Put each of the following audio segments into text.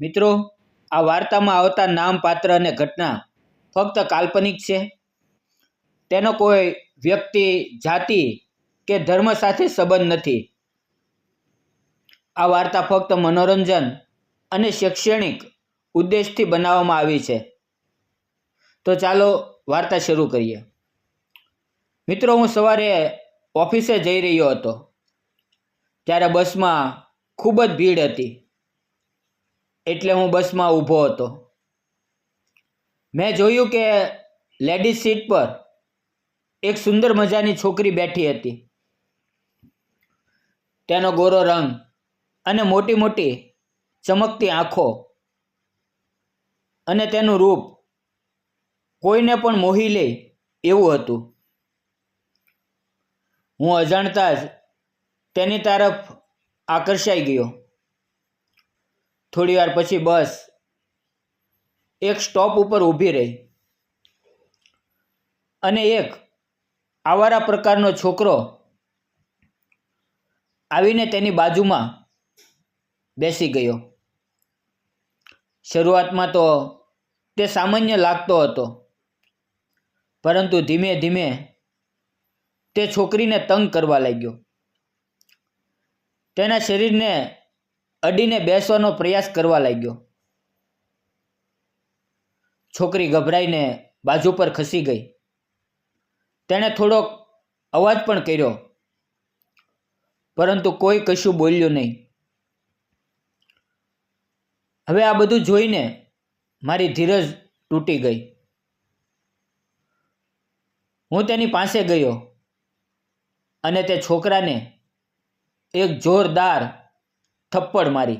મિત્રો, આ વાર્તામાં આવતા નામ, પાત્ર અને ઘટના ફક્ત કાલ્પનિક છે. તેનો કોઈ વ્યક્તિ, જાતિ કે ધર્મ સાથે સંબંધ નથી. આ વાર્તા ફક્ત મનોરંજન અને શૈક્ષણિક ઉદ્દેશથી બનાવવામાં આવી છે. તો ચાલો વાર્તા શરૂ કરીએ. મિત્રો, હું સવારે ઓફિસે જઈ રહ્યો હતો. ત્યારે બસમાં ખૂબ જ ભીડ હતી. એટલે હું બસમાં ઊભો હતો. મેં જોયું કે લેડીઝ સીટ પર એક સુંદર મજાની છોકરી બેઠી હતી. તેનો ગોરો રંગ અને મોટી મોટી ચમકતી આંખો અને તેનું રૂપ કોઈને પણ મોહી લે એવું હતું. હું અજાણતા જ તેની તરફ આકર્ષાઈ ગયો. થોડી વાર પછી બસ એક સ્ટોપ ઉપર ઊભી રહી. અને એક આવારા પ્રકારનો છોકરો આવીને તેની બાજુમાં બેસી ગયો. શરૂઆતમાં તો તે સામાન્ય લાગતો હતો, પરંતુ ધીમે ધીમે તે છોકરીને તંગ કરવા લાગ્યો. તેના શરીરને અડીને બેસવાનો પ્રયાસ કરવા લાગ્યો. છોકરી ગભરાઈને બાજુ પર ખસી ગઈ. તેણે થોડોક અવાજ પણ કર્યો, પરંતુ કોઈ કશું બોલ્યું નહીં. હવે આ બધું જોઈને મારી ધીરજ તૂટી ગઈ. હું તેની પાસે ગયો અને તે છોકરાને એક જોરદાર થપ્પડ મારી.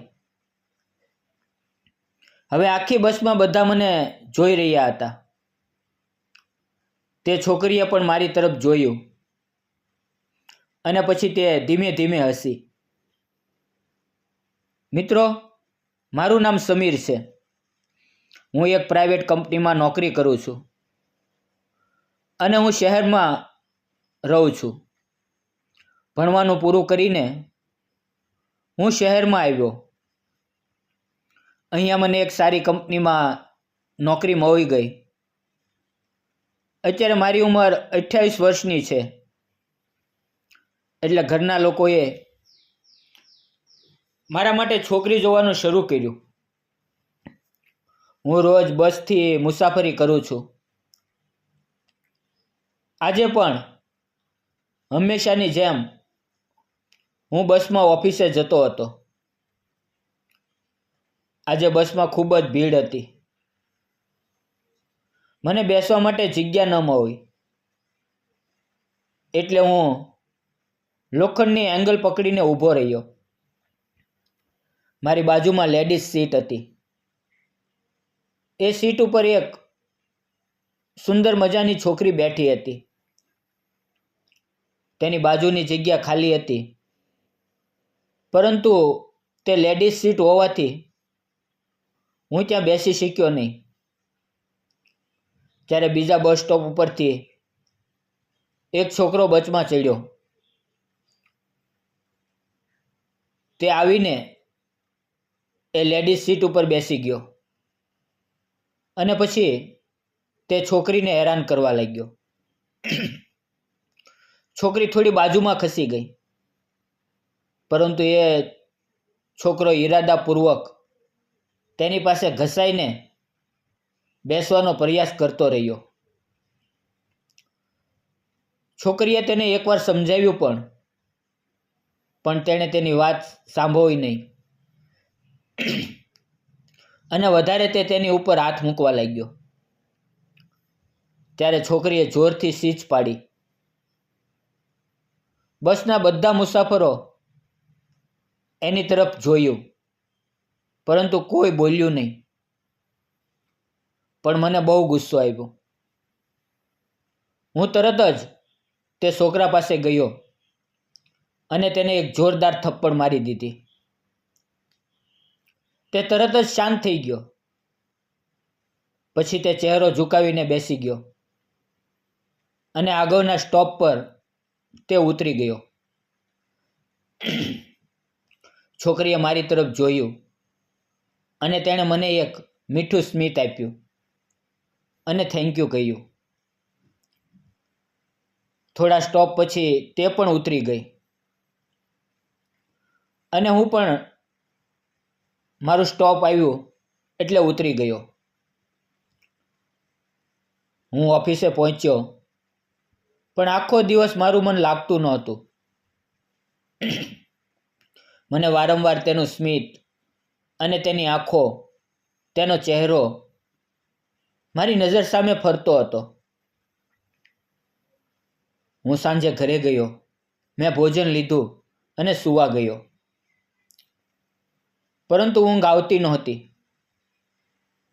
હવે આખી બસમાં બધા મને જોઈ રહ્યા હતા. તે છોકરીએ પણ મારી તરફ જોયું. અને પછી તે ધીમે ધીમે હસી. મિત્રો, મારું નામ સમીર છે. હું એક પ્રાઇવેટ કંપનીમાં નોકરી કરું છું. અને હું શહેરમાં રહું છું. ભણવાનું પૂરું કરીને હું શહેરમાં આવ્યો. અહીંયા મને એક સારી કંપનીમાં નોકરી મળી ગઈ. અત્યારે મારી ઉંમર અઠ્યાવીસ વર્ષની છે. એટલે ઘરના લોકોએ મારા માટે છોકરી જોવાનું શરૂ કર્યું. હું રોજ બસથી મુસાફરી કરું છું. આજે પણ હંમેશાની જેમ હું બસમાં ઓફિસે જતો હતો. આજે બસમાં ખૂબ જ ભીડ હતી. મને બેસવા માટે જગ્યા ન મળી. એટલે હું લોખંડની એંગલ પકડીને ઊભો રહ્યો. મારી બાજુમાં લેડીઝ સીટ હતી. એ સીટ ઉપર એક સુંદર મજાની છોકરી બેઠી હતી. તેની બાજુની જગ્યા ખાલી હતી. પરંતુ તે લેડીઝ સીટ હોવાથી હું ત્યાં બેસી શક્યો નહીં. ત્યારે બીજા બસ સ્ટોપ ઉપરથી એક છોકરો બચમાં ચડ્યો. તે આવીને એ લેડીઝ સીટ ઉપર બેસી ગયો અને પછી તે છોકરીને હેરાન કરવા લાગ્યો. છોકરી થોડી બાજુમાં ખસી ગઈ. પરંતુ એ છોકરો ઈરાદાપૂર્વક તેની પાસે ઘસાઈને બેસવાનો પ્રયાસ કરતો રહ્યો. છોકરીએ તેને એકવાર સમજાવ્યું પણ પણ તેણે તેની વાત સાંભળવી નહીં. અને વધારે તે તેની ઉપર હાથ મૂકવા લાગ્યો. ત્યારે છોકરીએ જોરથી સીચ પાડી. બસના બધા મુસાફરો એની તરફ જોયું. પરંતુ કોઈ બોલ્યું નહીં. પણ મને બહુ ગુસ્સો આવ્યો. હું તરત જ તે છોકરા પાસે ગયો અને તેને એક જોરદાર થપ્પડ મારી દીધી. તે તરત જ શાંત થઈ ગયો. પછી તે ચહેરો ઝુકાવીને બેસી ગયો અને આગળના સ્ટોપ પર તે ઉતરી ગયો. છોકરીએ મારી તરફ જોયું અને તેણે મને એક મીઠું સ્મિત આપ્યું અને થેન્ક યુ કહ્યું. થોડા સ્ટોપ પછી તે પણ ઉતરી ગઈ. અને હું પણ મારું સ્ટોપ આવ્યું એટલે ઉતરી ગયો. હું ઓફિસે પહોંચ્યો, પણ આખો દિવસ મારું મન લાગતું નહોતું. મને વારંવાર તેનું સ્મિત અને તેની આંખો, તેનો ચહેરો મારી નજર સામે ફરતો હતો. હું સાંજે ઘરે ગયો. મેં ભોજન લીધું અને સૂવા ગયો. પરંતુ ઊંઘ આવતી નહોતી.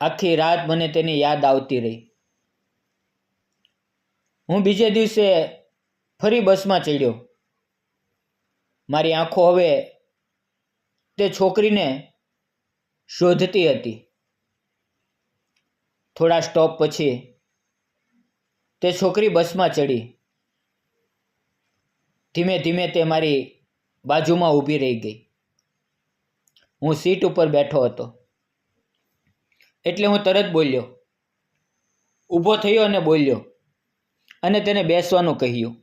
આખી રાત મને તેની યાદ આવતી રહી. હું બીજે દિવસે ફરી બસમાં ચડ્યો. મારી આંખો હવે તે છોકરીને શોધતી હતી. થોડા સ્ટોપ પછી તે છોકરી બસમાં ચડી. ધીમે ધીમે તે મારી બાજુમાં ઊભી રહી ગઈ. હું સીટ ઉપર બેઠો હતો. એટલે હું તરત બોલ્યો. ઊભો થયો અને બોલ્યો અને તેને બેસવાનું કહ્યું.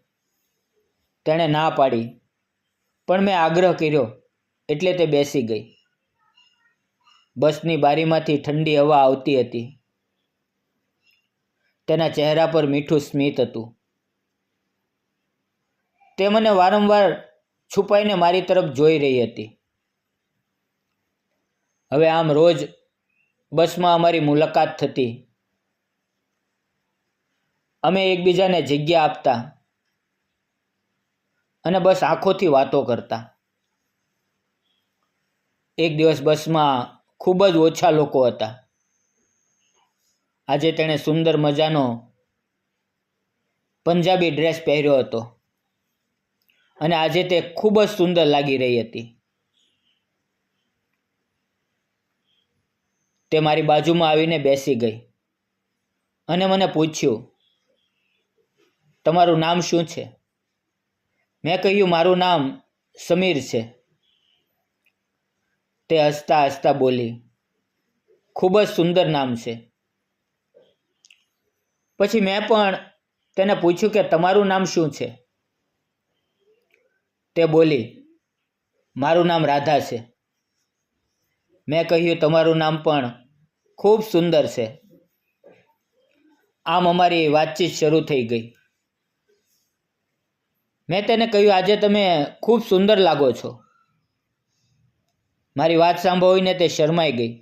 તેણે ના પાડી. પણ મેં આગ્રહ કર્યો એટલે તે બેસી ગઈ. બસની બારીમાંથી ઠંડી હવા આવતી હતી. તેના ચહેરા પર મીઠું સ્મિત હતું. તે મને વારંવાર છુપાઈને મારી તરફ જોઈ રહી હતી. હવે આમ રોજ બસમાં અમારી મુલાકાત થતી. અમે એકબીજાને જગ્યા આપતા. અને બસ આંખોથી વાતો કરતા. એક દિવસ બસમાં ખૂબ જ ઓછા લોકો હતા. આજે તેણે સુંદર મજાનો પંજાબી ડ્રેસ પહેર્યો હતો અને આજે તે ખૂબ જ સુંદર લાગી રહી હતી. તે મારી બાજુમાં આવીને બેસી ગઈ અને મને પૂછ્યું, તમારું નામ શું છે? મેં કહ્યું, મારું નામ સમીર છે. તે હસતા હસતા બોલી, ખૂબ જ સુંદર નામ છે. પછી મેં પણ તેને પૂછ્યું કે, તમારું નામ શું છે? તે બોલી, મારું નામ રાધા છે. મેં કહ્યું, તમારું નામ પણ ખૂબ સુંદર છે. આમ અમારી વાતચીત શરૂ થઈ ગઈ. મેં તેને કહ્યું, આજે તમે ખૂબ સુંદર લાગો છો. મારી વાત સાંભળીને તે શરમાઈ ગઈ.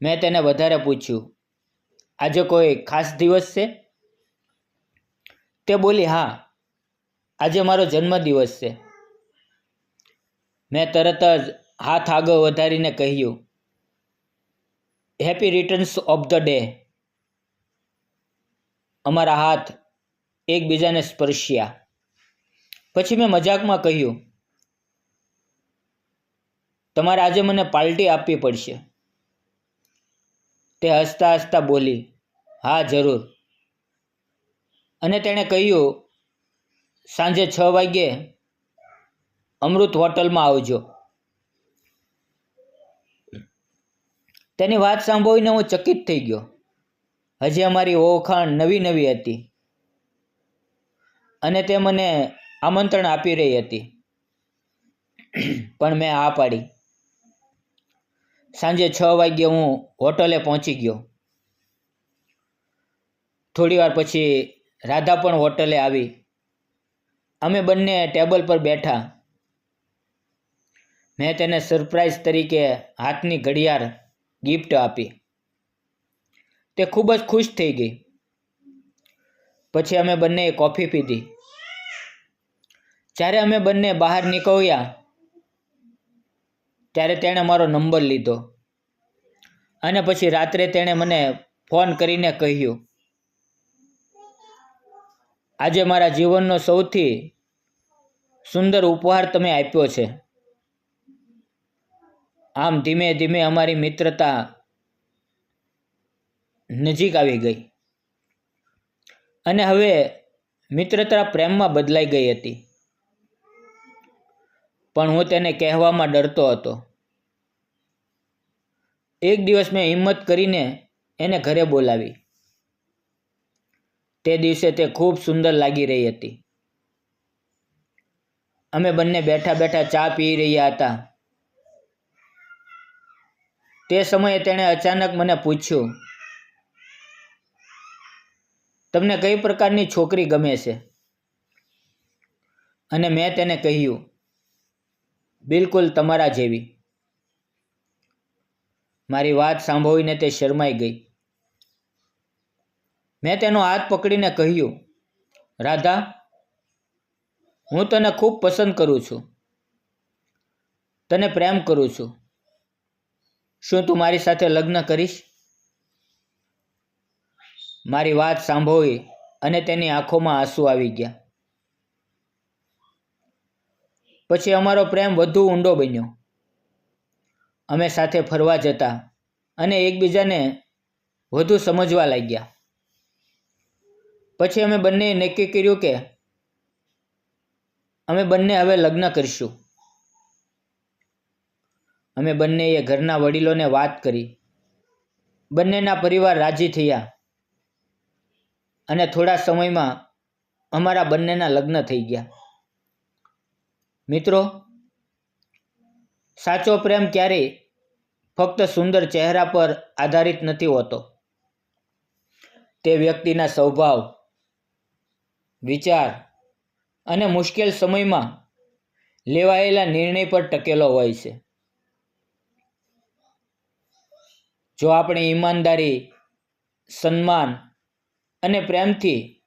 મેં તેને વધારે પૂછ્યું, આજે કોઈ ખાસ દિવસ છે? તે બોલી, હા, આજે મારો જન્મદિવસ છે. મેં તરત જ હાથ આગળ વધારીને કહ્યું happy returns of the day અમારા હાથ એકબીજાને સ્પર્શ્યા. પછી મેં મજાકમાં કહ્યું તમારે આજે મને પાર્ટી આપવી પડશે. તે હસતા હસતા બોલી, હા, જરૂર. અને તેણે કહ્યું, સાંજે છ વાગ્યે અમૃત હોટલમાં આવજો. તેની વાત સાંભળીને હું ચકિત થઈ ગયો. હજી અમારી ઓળખાણ નવી નવી હતી. અને તે મને આમંત્રણ આપી રહી હતી. પણ મેં આ પાડી. સાંજે છ વાગ્યે હું હોટલે પહોંચી ગયો. થોડી વાર પછી રાધા પણ હોટલે આવી. અમે બંને ટેબલ પર બેઠા. મેં તેને સરપ્રાઈઝ તરીકે હાથની ઘડિયાળ ગિફ્ટ આપી. તે ખૂબ જ ખુશ થઈ ગઈ. પછી અમે બંનેએ કોફી પીધી. જ્યારે અમે બંને બહાર નીકળ્યા ત્યારે તેણે મારો નંબર લીધો. અને પછી રાત્રે તેણે મને ફોન કરીને કહ્યું, આજે મારા જીવનનો સૌથી સુંદર ઉપહાર તમે આપ્યો છે. આમ ધીમે ધીમે અમારી મિત્રતા નજીક આવી ગઈ. અને હવે મિત્રતા પ્રેમમાં બદલાઈ ગઈ હતી. પણ હું તેને કહેવામાં ડરતો હતો. એક દિવસ મેં હિંમત કરીને એને ઘરે બોલાવી. તે દિવસે તે ખૂબ સુંદર લાગી રહી હતી. અમે બંને બેઠા બેઠા ચા પી રહ્યા હતા. તે સમયે તેણે અચાનક મને પૂછ્યું, તમને કઈ પ્રકારની છોકરી ગમે છે? અને મેં તેને કહ્યું બિલકુલ તમારા જેવી. મારી વાત સાંભળીને તે શરમાઈ ગઈ. મેં તેનો હાથ પકડીને કહ્યું, રાધા, હું તને ખૂબ પસંદ કરું છું. તને પ્રેમ કરું છું. શું તું મારી સાથે લગ્ન કરીશ? મારી વાત સાંભળી અને તેની આંખોમાં આંસુ આવી ગયા. પછી અમારો પ્રેમ વધુ ઊંડો બન્યો. અમે સાથે ફરવા જતા અને એકબીજાને વધુ સમજવા લાગ્યા. પછી અમે બંને નક્કી કર્યું કે અમે બંને હવે લગ્ન કરીશું. અમે બંનેએ ઘરના વડીલોને વાત કરી. બંનેના પરિવાર રાજી થયા અને થોડા સમયમાં અમારા બંનેના લગ્ન થઈ ગયા. મિત્રો, સાચો પ્રેમ ક્યારેય ફક્ત સુંદર ચહેરા પર આધારિત નથી હોતો. તે વ્યક્તિના સ્વભાવ, વિચાર અને મુશ્કેલ સમયમાં લેવાયેલા નિર્ણય પર ટકેલો હોય છે. જો આપણે ઈમાનદારી, સન્માન અને પ્રેમથી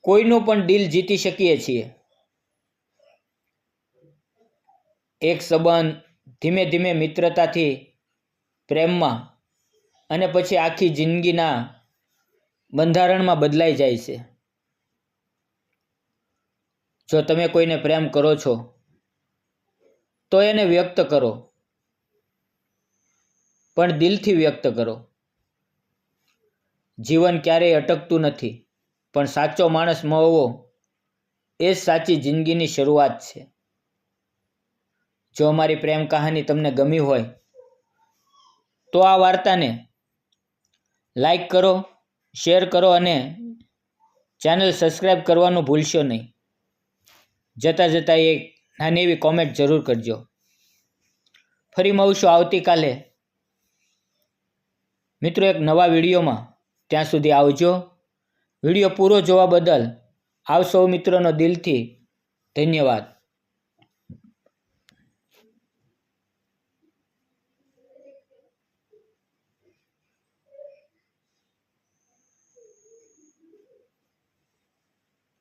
કોઈનું પણ દિલ જીતી શકીએ છીએ એક સંબંધ ધીમે ધીમે મિત્રતાથી, પ્રેમમાં અને પછી આખી જિંદગીના બંધારણમાં બદલાઈ જાય છે. જો તમે કોઈને પ્રેમ કરો છો, તો એને વ્યક્ત કરો. પણ દિલથી વ્યક્ત કરો. જીવન ક્યારેય અટકતું નથી, પણ સાચો માણસ મળવો એ સાચી જિંદગીની શરૂઆત છે. જો અમારી પ્રેમ કહાની તમને ગમી હોય, તો આ વાર્તાને લાઈક કરો, શેર કરો અને ચેનલ સબસ્ક્રાઈબ કરવાનું ભૂલશો નહીં. જતાં જતાં એક નાની એવી કોમેન્ટ જરૂર કરજો. ફરી મળશું આવતીકાલે. મિત્રો, એક નવા વિડીયોમાં ત્યાં સુધી આવજો. વીડિયો પૂરો જોવા બદલ આવ સૌ મિત્રોનો દિલથી ધન્યવાદ.